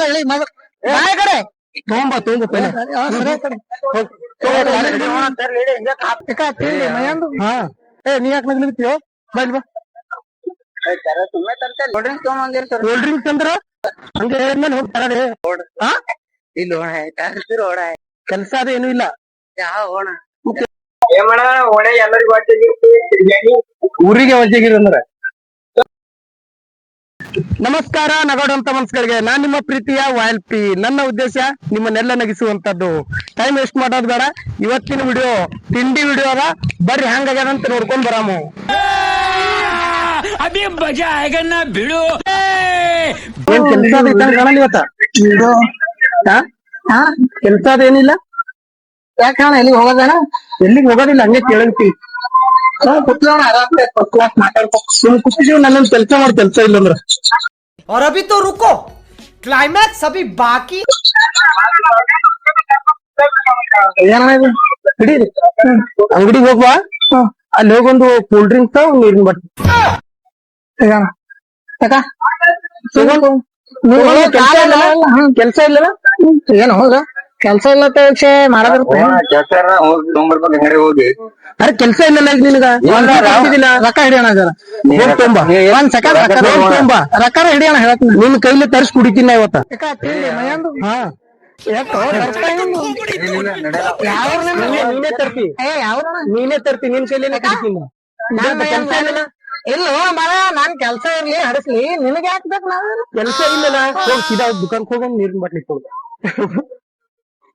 ಹೇಳಿ? ಮಗ ಕಡೆ? ತೊಗೊಂಬ ತೊಗೊಂಬ ಪೈಲೆ. ಯಾಕ ತಿಂಡಿ ಮೈಯಂದು ಹಾ. ಏ ನೀ ಯಾಕೆ ನಗ್ಲಿತ್ತೀಯೋ ಬೈಲ್ ಬಾ ಡ್ರಿಂಕ್ಸ್ ಅಂದ್ರ ಹಂಗೆ ಹಾ ಇಲ್ಲ ಓಣ ಕರ್ಸಿರ್ ಓಣ ಕೆಲ್ಸ ಅದೇನು ಇಲ್ಲ. ಯಾವ ಓಣ ಏಮಣ ಒಣ ಎಲ್ಲರಿಗೂ ಊರಿಗೆ ವಜ್ಜೆಗಿರಿ ಅಂದ್ರ? ನಮಸ್ಕಾರ ನಗಾಡುವಂತ ಮನ್ಸ್ಗಳಿಗೆ ನಾನ್ ನಿಮ್ಮ ಪ್ರೀತಿಯ ವಾಯಲ್ ಪಿ ನನ್ನ ಉದ್ದೇಶ ನಿಮ್ಮನ್ನೆಲ್ಲ ನಗಿಸುವಂತದ್ದು. ಟೈಮ್ ವೇಸ್ಟ್ ಮಾಡೋದು ಬೇಡ. ಇವತ್ತಿನ ವಿಡಿಯೋ ತಿಂಡಿ ವಿಡಿಯೋ ಅದ. ಬರ್ರಿ ಹಂಗಾಗ್ಯದಂತ ನೋಡ್ಕೊಂಡ್ ಬರಾಮು. ಬಿಡು. ಕೆಲ್ಸ ಅದೇನಿಲ್ಲ ಯಾಕೆ ಎಲ್ಲಿಗೆ ಹೋಗೋದಣ ಎಲ್ಲಿಗೆ ಹೋಗೋದಿಲ್ಲ ಹಂಗೆ ಕೇಳಂತಿ ಕುತ್ಕೋಣ ಆರಾಮ್ ಫಸ್ಟ್ ಕ್ಲಾಸ್ ಮಾತಾಡ್ಕೊ ಸುಮ್ ಕುತ್ತಿದೀವಿ ನನ್ನೊಂದ್ ಕೆಲ್ಸ ಮಾಡಿ ಕೆಲ್ಸ ಇಲ್ಲ ಅಂದ್ರ और अभी तो रुको क्लाइमैक्स अभी बाकी ಏನಣ್ಣ ಇದು ಹಿಡೀರಿ ಅಂಗಡಿಗೆ ಹೋಗ್ವಾ ಅಲ್ಲಿ ಹೋಗೊಂದು ಕೂಲ್ ಡ್ರಿಂಕ್ಸ್ ನೀರಿನ ಬಟ್ಟಿ ಯಾಕ ಕೆಲ್ಸ ಇಲ್ಲ ಕೆಲ್ಸ ಇಲ್ಲ ಏನು ಹೌದಾ ಕೆಲ್ಸ ಇಲ್ಲ ಅಂತ ವಿಷಯ ಮಾಡೋದಿರುತ್ತೆ ತೊಗೊಂಬರ್ಬೇಕು ಹೆಂಗಾರೆ ಹೋಗಿ ಅರೆ ಕೆಲ್ಸ ಇಲ್ಲ ನಿನ್ಗ. ರೊಕ್ಕ ಹಿಡಿಯೋಣ ಜರ. ಹೋಗ್ ತೊಂಬಾ. ಒಂದ್ ಸೆಕೆಂಡ್ ರೊಕ್ಕ ಹೋಗ್ ತೊಂಬಾ. ರೊಕ್ಕ ಹಿಡಿಯೋಣ ಹೇಳಕ್ ನಿನ್ ಕೈಲಿ ತರಿಸಿ ಕುಡಿತೀನಿ ಇವತ್ತ. ಹಾ. ನೀನೇ? ನೀನೇ? ತರ್ತಿ. ಏ ಯಾವ ನೀನೇ ತರ್ತಿ ನಿನ್ ಕೈಲಿ ಕುಡಿತೀನಿ ನಾನ್ ಕೆಲ್ಸ ಇಲ್ಲ? ಇಲ್ಲ ಮರ ನಾನ್ ಕೆಲ್ಸ ಇರ್ಲಿ ಹಡಸ್ಲಿ. ನಿನಗೆ ಹಾಕ್ಬೇಕು ನಾವು ನಾವ್ ಕೆಲ್ಸ ಇಲ್ಲ ಹೋಗ್ ಸೀದಾ ದುಕಾನ್ ಹೋಗಿ ನೀರಿನ ಬಟ್ಲಿ ಕೊಡು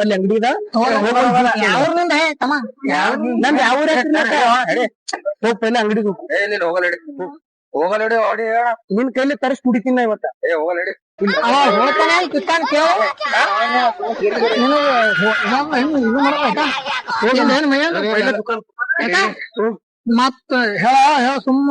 ಅಲ್ಲಿ ಅಂಗಡಿ ನಂದ್ ಯಾವ? ಹೋಗ್ ಪೈಲೆ ಅಂಗಡಿಗೆ ಹೋಗ್ ಏ ನೀನ್ ಹೊಡಿ ಹೇಳ ಕೈಲಿ ತರಿಸಿ ಕುಡಿತೀನಿ ನಾ ಇವತ್ತ ಏ ಹೋಗಲಡಿ ಹೇಳ್ತಾನೆ ಕಿತ್ತಾನ್ ಕೇಳ? ಮತ್ತ ಹೇಳ ಹೇಳ ಸುಮ್ಮ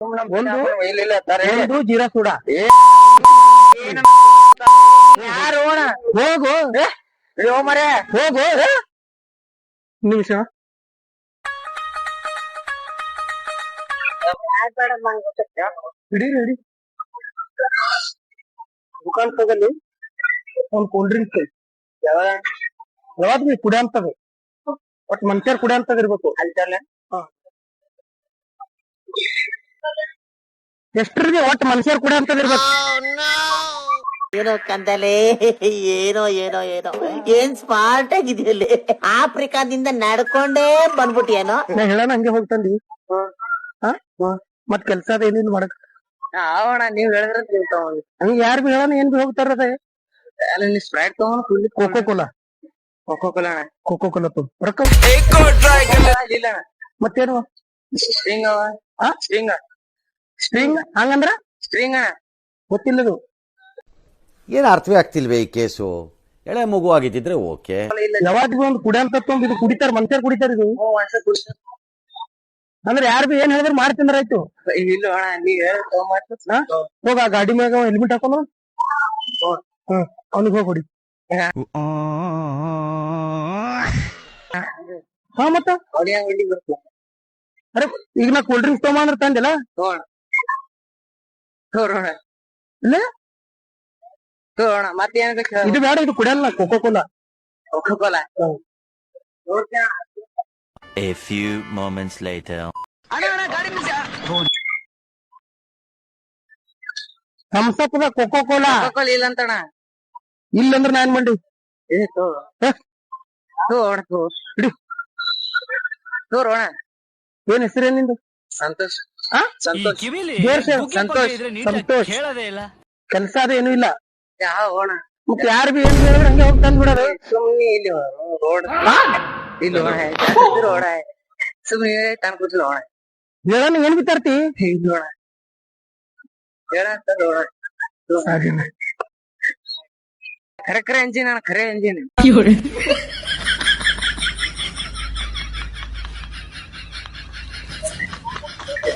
ಒಂದು ಜೀರಾ ಕೂಡ ಯಾರು ಹೋಗು. ಮರೆ. ಹೋಗು. ನಿಮಿಷ. ಹಿಡೀರಿ ಹಿಡಿ ದುಕಾನ್ ತಗಲಿ ಒಂದ್ ಕೂಲ್ ಡ್ರಿಂಕ್ಸ್ ಯಾವಾಗ ಬಿ ಕುಡಿ ಅಂತದ ಒಟ್ ಮನುಷ್ಯರ್ ಕುಡಿ ಅಂತದ ಇರ್ಬೇಕು. ಎಷ್ಟ್ರಿಗೆ ಒಟ್ ಮನುಷ್ಯರ್ ಕೂಡ ಅಂತದ ಇರ್ಬೇಕು. ಏನೋ ಕಂದಲೆ ಏನೋ ಏನೋ ಏನೋ. ಏನ್ ಸ್ಮಾರ್ಟ್ ಆಗಿದೆಯಲ್ಲಿ ಆಫ್ರಿಕಾದಿಂದ ನಡ್ಕೊಂಡೇ ಬಂದ್ಬಿಟ್ಟಿಯೇನೋ? ನಾ ಹೇಳೋಣ ಹಂಗೆ ಹೋಗ್ತಂದಿ ಹಾ. ಮತ್ ಕೆಲ್ಸ ಅದ ಏನೇನ್ ಮಾಡಕ್. ಅವಣ ನೀವ್ ಹೇಳಿದ್ರೆ ತಿಳ್ತಾವ್ ಹಂಗ ಯಾರ್ ಬಿ ಹೇಳೋಣ ಏನ್ ಬಿ ಹೋಗ್ತಾರ ಅದೇ. ಅಲ್ಲಿ ಸ್ಪ್ರೈಟ್ ತಗೊಂಡ್ full Coca Cola Coca Cola ಅಣ್ಣ. ಕೋಕೋ ಕೋಲಾ ತು ರೊಕ್ಕ ಮತ್ತೇನು? ಸ್ಟ್ರಿಂಗ್ ಅವ ಆ? ಸ್ಟ್ರಿಂಗ್ ಸ್ಟ್ರಿಂಗ್ ಹಂಗಂದ್ರ? ಸ್ಟ್ರಿಂಗ್ ಗೊತ್ತಿಲ್ಲದು. ಏನು ಅರ್ಥವೇ ಆಗ್ತಿಲ್ವೇ ಈ ಕೇಸು? ಎಳೆ ಮಗು ಆಗಿದ್ದಿದ್ರೆ ಓಕೆ. ಯಾವಾಗ್ಲೂ ಒಂದು ಒಂದ್ ಕುಡಿ ಅಂತ ತೊಂದ್ ಇದು ಕುಡಿತಾರ ಮನುಷ್ಯರ್ ಕುಡಿತಾರ ಇದು. ಅಂದ್ರೆ ಯಾರು ಬಿ ಏನ್ ಹೇಳಿದ್ರು ಮಾಡ್ತಿಂದ್ರ ಆಯ್ತು. ಇಲ್ಲ ಅಣ್ಣ ನೀವ್ ಹೇಳಿ ತಗೊಂಡ್ ಹಾ? ಹೋಗ ಆ ಗಾಡಿ ಮ್ಯಾಗ ಹೆಲ್ಮೆಟ್ ಹಾಕೊಂಡು ಹ್ಮ್. ಅವ್ನಿಗೆ ಹೋಗಿ ಹಾ. ಮತ್ತ? ಅರೆ ಈಗ ನಾ ಕೂಲ್ ಡ್ರಿಂಕ್ಸ್ ತಗೊಂಬಂದ್ರ ತಂದಿಲ್ಲ? ಇಲ್ಲ ತಗೋಣ ಮತ್ತೇನ್ ಬೇಕು ಇದು ಬೇಡ ಇದು ಕುಡಿಯಲ್ಲ Coca Cola a few moments later A few moments later. ಥಮ್ಸಪ್ದ ಕೋಕೋ ಕೋಲಾ ಕೋಕೋಲ್ ಇಲ್ಲ ಅಂತಣ್ಣ. ಇಲ್ಲಂದ್ರ ನಾನ್ ಮಾಡಿ ಏ ತೋ. ಹ? ತೋ ಅಣ್ಣ ತೋ. ಇಡಿ. ತೋರು ಅಣ್ಣ ಏನ್ ಹೆಸರೇನ್ ನಿಂದು? ಸಂತೋಷ್? ಸಂತೋಷ್. ಸಂತೋಷ ಸಂತೋಷ್, ಕೆಲ್ಸ ಅದ ಇಲ್ಲ. ಯಾವ ಹೋಣ ಮತ್ ಯಾರು ಬಿ ಏನ್ ಹೇಳಿದ್ರೆ ಹಂಗೆ ಹೋಗಿ ತಂದ್ ಬಿಡೋದು ಸುಮ್ನೆ ಇಲ್ಲಿ ರೋಡ್. ಇಲ್ಲಿ ಹೋಣ ರೋಡ ಸುಮ್ನೆ ತಾನು ಕೂತಿಲ್ಲ ಹೋಣ ಹೇಳೋಣ ಏನ್ ಬಿತ್ತಾರ್ತಿ? ಇಲ್ಲಿ ಹೋಣ ಹೇಳ ಅಂತ ನೋಡ ಖರೆ ಖರೆ ಎಂಜಿನ್ ಕರೆ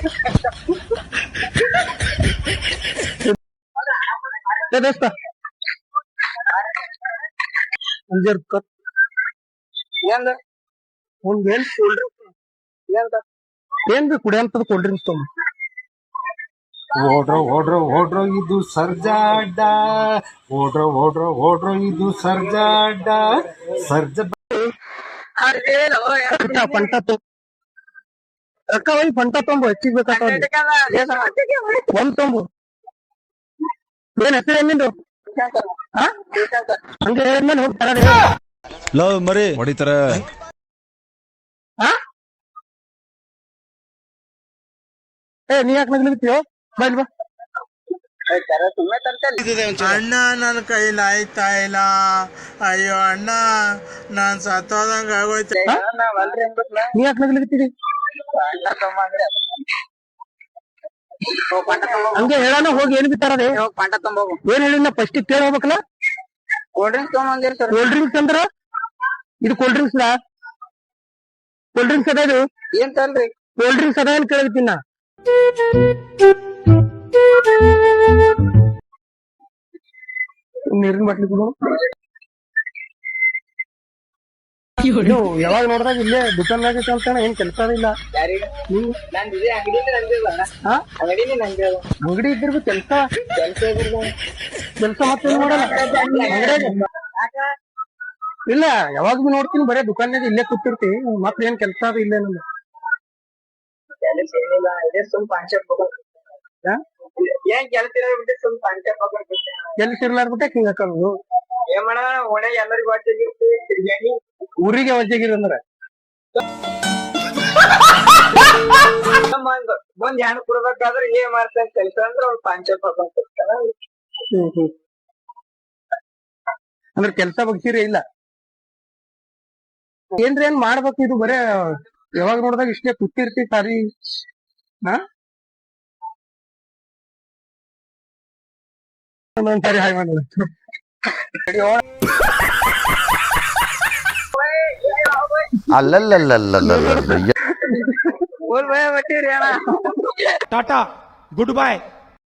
ಎಂಜಿನ್ ಏ ದೋಸ್ತ ಒಂದ್ ಜರ ಕತ್ ಏನ್ ಒಂದ್ ಏನ್ ಕೂಲ್ ಡ್ರಿಂಕ್ಸ್ ಏನ್ ಬಿ ಕುಡಿಯಂತದ್ ಕೂಲ್ ಡ್ರಿಂಕ್ಸ್ ತೊಗೊಂಡ್ ಓಡ್ರೋ ಓಡ್ರೋ ಓಡ್ರೋ ಇದು ಸರ್ಜಾಡ ಓಡ್ರೋ ಓಡ್ರೋ ಓಡ್ರೋ ಇದು ಸರ್ಜಾಡ ಸರ್ಜ ಪಂಟ ಪಂಟ ತೊ ರೊಕ್ಕ ಒಯ್ ಪಂಟ ತೊಂಬು ಹೆಚ್ಚಿಗ್ ಬೇಕಾಗ್ತಾವ ಒಂದ್ ತೊಂಬು. ಏನ್ ಹೆಸರು ಏನ್ ನಿಂದು? ಹಂಗೆ ಹೇಳಿದ್ಮೇಲೆ ಲವ್ ಮರಿ. ಹೊಡಿತಾರ. ಏ ನೀ ಯಾಕೆ ನಗ್ಲಿಕತ್ತೀಯೋ ಬೈಲ್ ಬಾ ಅಣ್ಣ ನನ್ನ ಕೈಲ ಆಯ್ತಾ ಇಲ್ಲ. ಅಯ್ಯೋ ಅಣ್ಣ ನಾನ್ ಸತ್ತೋದಂಗ ಆಗೋಯ್ತು. ನೀ ಯಾಕೆ ನಗ್ಲಿಕತ್ತೀರಿ ಹಂಗೆ ಹೇಳೋಣ ಹೋಗಿ ಏನ್ ಬಿತ್ತಾರದೆ ಪಾಂಡ ತುಂಬೋಗು ಏನ್ ಹೇಳಿನ ಫಸ್ಟ್ ಕೇಳ ಹೋಗ್ಬೇಕಲ್ಲ? ಕೋಲ್ಡ್ ಡ್ರಿಂಕ್ಸ್ ತಗೊಂಬಂದಿರಿ ಸರ್ ಕೋಲ್ಡ್ ಡ್ರಿಂಕ್ಸ್ ಅಂದ್ರ? ಇದು ಕೋಲ್ಡ್ ಡ್ರಿಂಕ್ಸ್ ಕೋಲ್ಡ್ ಡ್ರಿಂಕ್ಸ್ ಅದ ಇದು? ಏನ್ ತಲ್ರಿ ಕೋಲ್ಡ್ ಡ್ರಿಂಕ್ಸ್ ಅದ ಏನ್ ಕೇಳಿದ್ದೀನಿ ನಾ ನೀರಿನ ಬಾಟ್ಲಿ ಕೊಡು. ಇದು ಯಾವಾಗ ನೋಡಿದಾಗ ಇಲ್ಲೇ ದುಕಾನ್ದಾಗ ಕಲ್ತಾನ ಏನ್ ಕೆಲಸ ಇಲ್ಲ. ಅಂಗಡಿ ಇದ್ದಿರ್ಬಿ ಕೆಲಸ. ಕೆಲ್ಸ ಮತ್ತೆ ಮಾಡಲ್ಲ. ಇಲ್ಲ ಯಾವಾಗ ಭೀ ನೋಡ್ತೀನಿ ಬರೇ ದುಕಾನ್ಯಾಗ ಇಲ್ಲೇ ಕೂತಿರ್ತಿ ಮತ್ತೆ ಏನ್ ಕೆಲಸ ಅದು ಇಲ್ಲೇ ನಮ್ದು ಕೆಲಸ ಏನಿಲ್ಲ ಇದೇ ಸುಮ್ ಇಲ್ಲ ಹಾ? ಏನ್ ಕೆಲಸ ಇರೋ ಬಿಟ್ಟು ಸುಮ್ ಕೆಲಸ ಇರ್ಲಾರ್ಬಿಟ್ಟೆ ಹಿಂಗ ಹಾಕೋದು. ಮಾಡ ಓಣೆ ಎಲ್ಲರಿಗೂ ಹೊಟ್ಟಿಗಿರ್ತೀವಿ ತಿರ್ಗ್ಯಾಡಿ ಊರಿಗೆ ವಜ್ಜಾಗಿರಿ ಅಂದ್ರ? ಒಂದ್ ಒಂದ್ ಹೆಣ್ ಕೊಡ್ಬೇಕಾದ್ರೆ ಏನ್ ಮಾಡ್ತಾನೆ ಕೆಲಸ ಅಂದ್ರೆ ಅವ್ನ್ ಪಾಂಚಪ್ ಹಾಕೊಂಡ್ ಕೊಡ್ತಾನ ಹ್ಮ್ ಹ್ಮ್. ಅಂದ್ರೆ ಕೆಲ್ಸ ಬಗ್ಸಿರಿ ಇಲ್ಲ? ಏನ್ರಿ ಏನ್ ಮಾಡ್ಬೇಕು? ಇದು ಬರೇ ಯಾವಾಗ ನೋಡಿದಾಗ ಇಷ್ಟೇ ಕುತ್ತಿರ್ತಿ ಸಾರಿ. ಹಾ? ಒಂದೊಂದ್ ಸಾರಿ ಹಾಯ್ ಮಾಡಿ அல்லல்ல டாடா குட் பாய்